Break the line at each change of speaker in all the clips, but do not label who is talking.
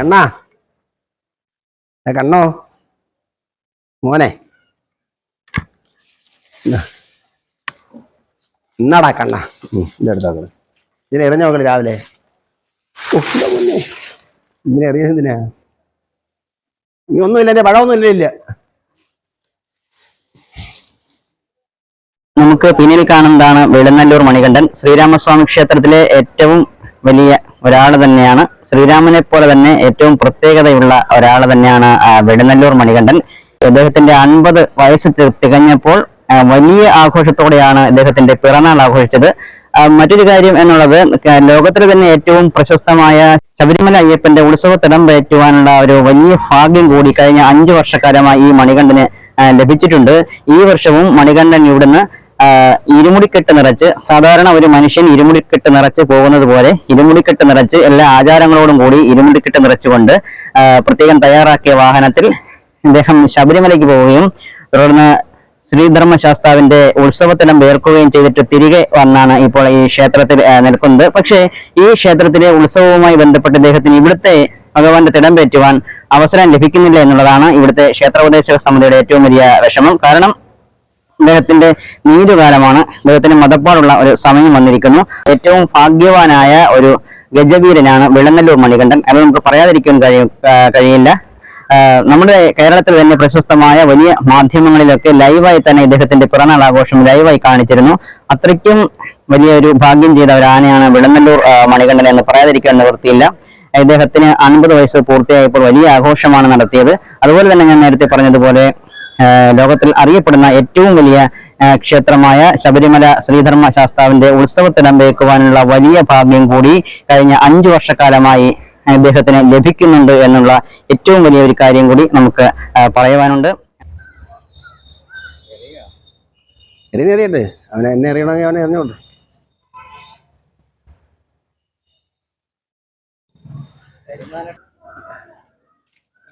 കണ്ണാ. കണ്ണോ. മോനെ. ഇന്നാടാ കണ്ണ. ഇതെടുത്തോക്കൾ ഇതിനെ എറിഞ്ഞ നോക്കൽ രാവിലെ. ഓ, ഇതാ മോനെ. ഇതിനെ എറിയുന്നതിനാ നീ ഒന്നുമില്ല എന്റെ പഴമൊന്നും ഇല്ല.
നമുക്ക് പിന്നിൽ കാണുന്നതാണ് വെളുന്നല്ലൂർ മണികണ്ഠൻ. ശ്രീരാമസ്വാമി ക്ഷേത്രത്തിലെ ഏറ്റവും വലിയ ഒരാൾ തന്നെയാണ്. ശ്രീരാമനെ പോലെ തന്നെ ഏറ്റവും പ്രത്യേകതയുള്ള ഒരാൾ തന്നെയാണ് വെടിനല്ലൂർ മണികണ്ഠൻ. അദ്ദേഹത്തിന്റെ അൻപത് വയസ്സ് തികഞ്ഞപ്പോൾ വലിയ ആഘോഷത്തോടെയാണ് അദ്ദേഹത്തിന്റെ പിറന്നാൾ ആഘോഷിച്ചത്. മറ്റൊരു കാര്യം എന്നുള്ളത് ലോകത്തിലെ തന്നെ ഏറ്റവും പ്രശസ്തമായ ശബരിമല അയ്യപ്പന്റെ ഉത്സവത്തിടം പറ്റുവാനുള്ള ഒരു വലിയ ഭാഗ്യം കൂടി കഴിഞ്ഞ അഞ്ചു വർഷക്കാലമായി ഈ മണികണ്ഠന് ലഭിച്ചിട്ടുണ്ട്. ഈ വർഷവും മണികണ്ഠൻ ഇവിടുന്ന് ഇരുമുടിക്കെട്ട് നിറച്ച് സാധാരണ ഒരു മനുഷ്യൻ ഇരുമുടിക്കെട്ട് നിറച്ച് പോകുന്നത് പോലെ ഇരുമുടിക്കെട്ട് നിറച്ച് എല്ലാ ആചാരങ്ങളോടും കൂടി ഇരുമുടിക്കെട്ട് നിറച്ചുകൊണ്ട് പ്രത്യേകം തയ്യാറാക്കിയ വാഹനത്തിൽ അദ്ദേഹം ശബരിമലയ്ക്ക് പോവുകയും തുടർന്ന് ശ്രീധർമ്മശാസ്താവിന്റെ ഉത്സവത്തിനും വേർക്കുകയും ചെയ്തിട്ട് തിരികെ വന്നാണ് ഇപ്പോൾ ഈ ക്ഷേത്രത്തിൽ നിൽക്കുന്നത്. പക്ഷേ ഈ ക്ഷേത്രത്തിലെ ഉത്സവവുമായി ബന്ധപ്പെട്ട് ഇദ്ദേഹത്തിന് ഇവിടുത്തെ ഭഗവാന്റെ തിടം പേറ്റുവാൻ അവസരം ലഭിക്കുന്നില്ല എന്നുള്ളതാണ് ഇവിടുത്തെ ക്ഷേത്രോപദേശക സമിതിയുടെ ഏറ്റവും വലിയ വിഷമം. കാരണം അദ്ദേഹത്തിന്റെ നീരുകാലമാണ് അദ്ദേഹത്തിന് മതപ്പാടുള്ള ഒരു സമയം വന്നിരിക്കുന്നു. ഏറ്റവും ഭാഗ്യവാനായ ഒരു ഗജവീരനാണ് വെള്ളനല്ലൂർ മണികണ്ഠൻ. അത് നമുക്ക് പറയാതിരിക്കാൻ കഴിയും കഴിയില്ല. നമ്മുടെ കേരളത്തിൽ തന്നെ പ്രശസ്തമായ വലിയ മാധ്യമങ്ങളിലൊക്കെ ലൈവായി തന്നെ ഇദ്ദേഹത്തിന്റെ പിറന്നാൾ ആഘോഷം ലൈവായി കാണിച്ചിരുന്നു. അത്രയ്ക്കും വലിയൊരു ഭാഗ്യം ചെയ്ത ഒരു ആനയാണ് വെള്ളനല്ലൂർ മണികണ്ഠൻ എന്ന് പറയാതിരിക്കാൻ നിവൃത്തിയില്ല. ഇദ്ദേഹത്തിന് അൻപത് വയസ്സ് പൂർത്തിയായപ്പോൾ വലിയ ആഘോഷമാണ് നടത്തിയത്. അതുപോലെ തന്നെ ഞാൻ നേരത്തെ പറഞ്ഞതുപോലെ ലോകത്തിൽ അറിയപ്പെടുന്ന ഏറ്റവും വലിയ ക്ഷേത്രമായ ശബരിമല ശ്രീധർമ്മ ശാസ്താവിന്റെ ഉത്സവത്തിടം വയ്ക്കുവാനുള്ള വലിയ ഭാഗ്യം കൂടി കഴിഞ്ഞ അഞ്ചു വർഷക്കാലമായി അദ്ദേഹത്തിന് ലഭിക്കുന്നുണ്ട് എന്നുള്ള ഏറ്റവും വലിയ ഒരു കാര്യം കൂടി നമുക്ക് പറയുവാനുണ്ട്
എറിഞ്ഞ അവനെ എന്നെ അറിയണമെങ്കിൽ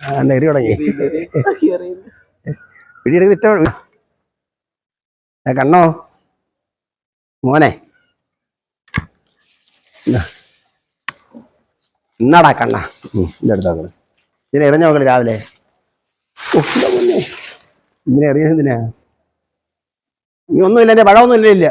അവനെ എറി തുടങ്ങി പിടിയെടുത്ത് ഇഷ്ടം കണ്ണോ? മോനെ. ഇന്നടാ ഇന്നാടാ കണ്ണ. ഇതെടുത്തോക്കൾ ഇതിനെ എറിഞ്ഞ നോക്കൽ രാവിലെ. ഇതിനെ എറിയുന്നതിനാ നീ ഒന്നുമില്ല എന്റെ പഴമൊന്നും ഇല്ല ഇല്ല.